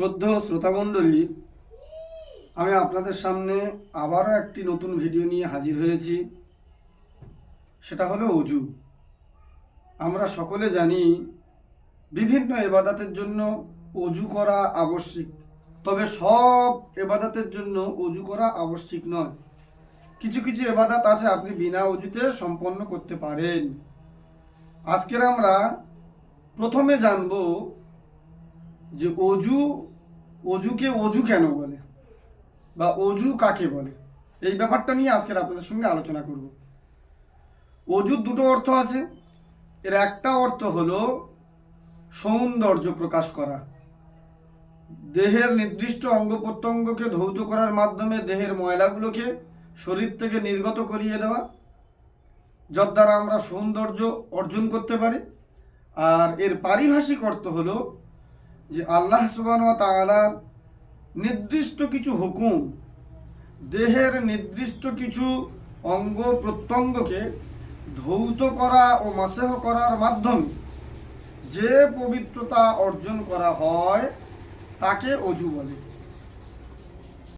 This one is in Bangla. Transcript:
শ্রদ্ধ শ্রোতামণ্ডলী, আমি আপনাদের সামনে আবারও একটি নতুন ভিডিও নিয়ে হাজির হয়েছি। সেটা হলো অজু। আমরা সকলে জানি বিভিন্ন এবাদাতের জন্য অজু করা আবশ্যিক, তবে সব এবাদাতের জন্য অজু করা আবশ্যিক নয়। কিছু কিছু এবাদাত আছে আপনি বিনা অজুতে সম্পন্ন করতে পারেন। আজকের আমরা প্রথমে জানব যে অজু, অজুকে অজু কেন বলে? বা অজু কাকে বলে? এই ব্যাপারটা নিয়ে আজকের আপনাদের সঙ্গে আলোচনা করব। অজুর দুটো অর্থ আছে। এর একটা অর্থ হলো সৌন্দর্য প্রকাশ করা। দেহের নির্দিষ্ট অঙ্গ প্রত্যঙ্গকে ধৌত করার মাধ্যমে দেহের ময়লাগুলোকে শরীর থেকে নির্গত করিয়ে দেওয়া, যার দ্বারা আমরা সৌন্দর্য অর্জন করতে পারি। আর এর পারিভাষিক অর্থ হলো যে আল্লাহ সুবান তালার নির্দিষ্ট কিছু হুকুম, দেহের নির্দিষ্ট কিছু অঙ্গ প্রত্যঙ্গকে ধৌত করা ও মাসেহ করার মাধ্যমে যে পবিত্রতা অর্জন করা হয়, তাকে অজু বলে।